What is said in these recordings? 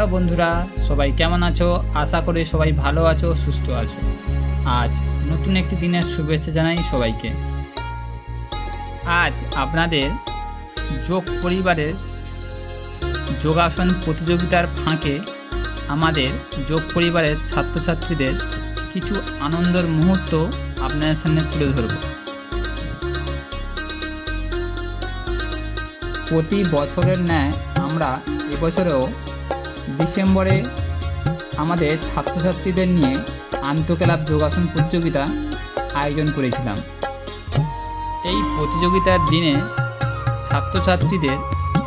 Hello বন্ধুরা, সবাই কেমন আছো? আশা করি সবাই ভালো আছো, সুস্থ আছো। আজ নতুন একটি দিনের শুভেচ্ছা জানাই সবাইকে। আজ আপনাদের যোগ পরিবারের যোগাসন প্রতিযোগিতার ফাঁকে আমাদের যোগ পরিবারের ছাত্রছাত্রীদের কিছু আনন্দের মুহূর্ত আপনাদের সামনে তুলে ধরব। প্রতি বছরের ন্যায় আমরা এবছরেও ডিসেম্বরে আমাদের ছাত্রছাত্রীদের নিয়ে আন্তঃক্লাব যোগাসন প্রতিযোগিতা আয়োজন করেছিলাম। এই প্রতিযোগিতার দিনে ছাত্রছাত্রীদের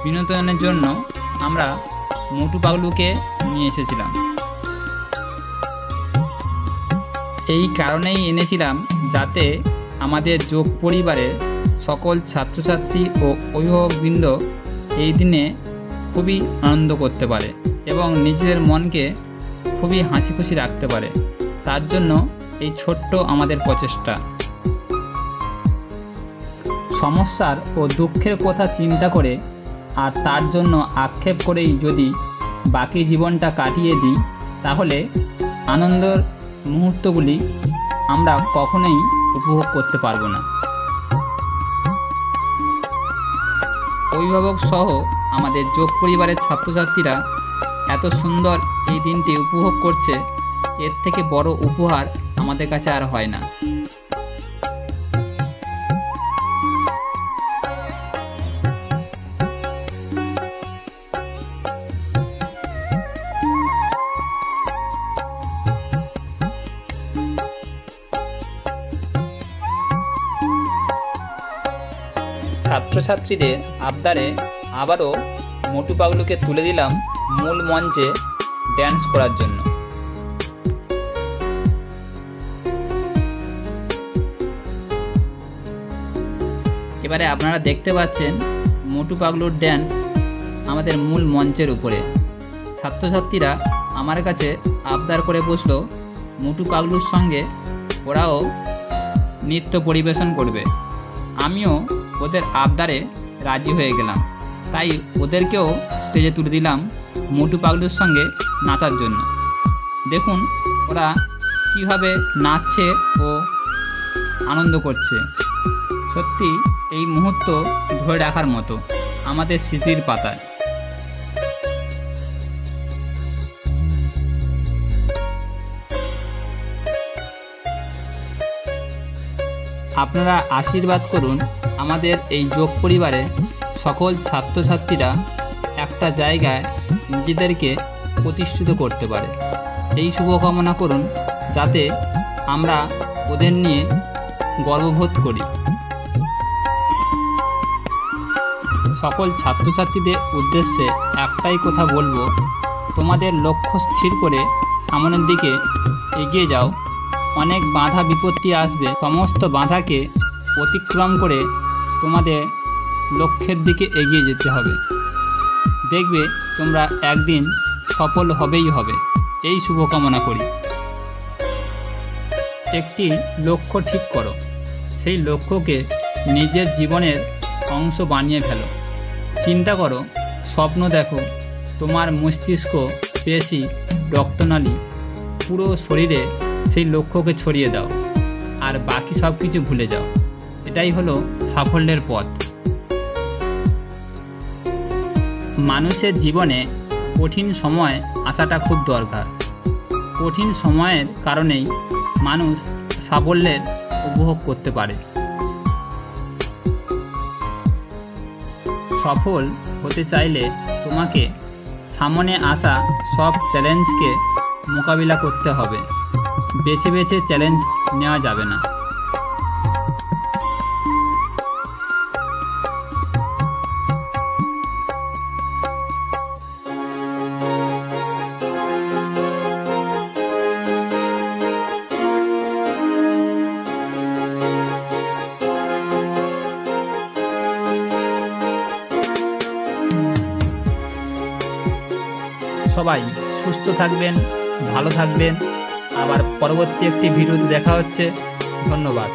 বিনোদনের জন্য আমরা মোটু পাগলুকে নিয়ে এসেছিলাম। এই কারণেই এনেছিলাম যাতে আমাদের যোগ পরিবারের সকল ছাত্রছাত্রী ও অভিভাবকবৃন্দ এই দিনে খুবই আনন্দ করতে পারে। এবং নিজেদের মনকে খুবই হাসি খুশি রাখতে পারে। তার জন্য এই ছোট্ট আমাদের প্রচেষ্টা। সমস্যার ও দুঃখের কথা চিন্তা করে আর তার জন্য আক্ষেপ করেই যদি বাকি জীবনটা কাটিয়ে দিই, তাহলে আনন্দের মুহূর্তগুলি আমরা কখনোই উপভোগ করতে পারব না। অভিভাবক সহ আমাদের যোগ পরিবারের ছাত্রছাত্রীরা এত সুন্দর এই দিনটি উপভোগ করছে, এর থেকে বড় উপহার আমাদের কাছে আর হয় না। ছাত্রছাত্রীদের আবদারে আবারও মোটু পাগলুকে তুলে দিলাম মূল মঞ্চে ড্যান্স করার জন্য। এবারে আপনারা দেখতে পাচ্ছেন মোটু পাগলুর ড্যান্স আমাদের মূল মঞ্চের উপরে। ছাত্রছাত্রীরা আমার কাছে আবদার করে বসল মোটু পাগলুর সঙ্গে ওরাও নৃত্য পরিবেশন করবে। আমিও ওদের আবদারে রাজি হয়ে গেলাম। তাই ওদেরকেও স্টেজে তুলে দিলাম মোটু পাগলুর সঙ্গে নাচার জন্য। দেখুন, ওরা কীভাবে নাচছে ও আনন্দ করছে। সত্যি, এই মুহূর্ত ধরে রাখার মতো, আমাদের স্মৃতির পাতায়। আপনারা আশীর্বাদ করুন, আমাদের এই যোগ পরিবারে সকল ছাত্রছাত্রীরা একটা জায়গায় নিজেদেরকে প্রতিষ্ঠিত করতে পারে। এই শুভকামনা করুন যাতে আমরা ওদের নিয়ে গর্ববোধ করি। সকল ছাত্রছাত্রীদের উদ্দেশ্যে একটাই কথা বলব, তোমাদের লক্ষ্য স্থির করে সামনের দিকে এগিয়ে যাও। অনেক বাধা বিপত্তি আসবে, সমস্ত বাধাকে অতিক্রম করে তোমাদের লক্ষ্যের দিকে এগিয়ে যেতে হবে। দেখবে তোমরা একদিন সফল হবেই হবে। এই শুভকামনা করি। একটি লক্ষ্য ঠিক করো। সেই লক্ষ্যকে নিজের জীবনের অংশ বানিয়ে ফেলো। চিন্তা করো, স্বপ্ন দেখো, তোমার মস্তিষ্ক পেশি, রক্তনালী, পুরো শরীরে সেই লক্ষ্যকে ছড়িয়ে দাও। আর বাকি সব কিছু ভুলে যাও। এটাই হলো সাফল্যের পথ। মানুষের জীবনে কঠিন সময় আসাটা খুব দরকার। কঠিন সময়ের কারণেই মানুষ সাফল্যের উপভোগ করতে পারে। সফল হতে চাইলে তোমাকে সামনে আসা সব চ্যালেঞ্জকে মোকাবিলা করতে হবে। বেছে বেছে চ্যালেঞ্জ নেওয়া যাবে না। সবাই সুস্থ থাকবেন ভালো থাকবেন। আবার পরবর্তী একটি ভিডিওতে দেখা হচ্ছে। ধন্যবাদ।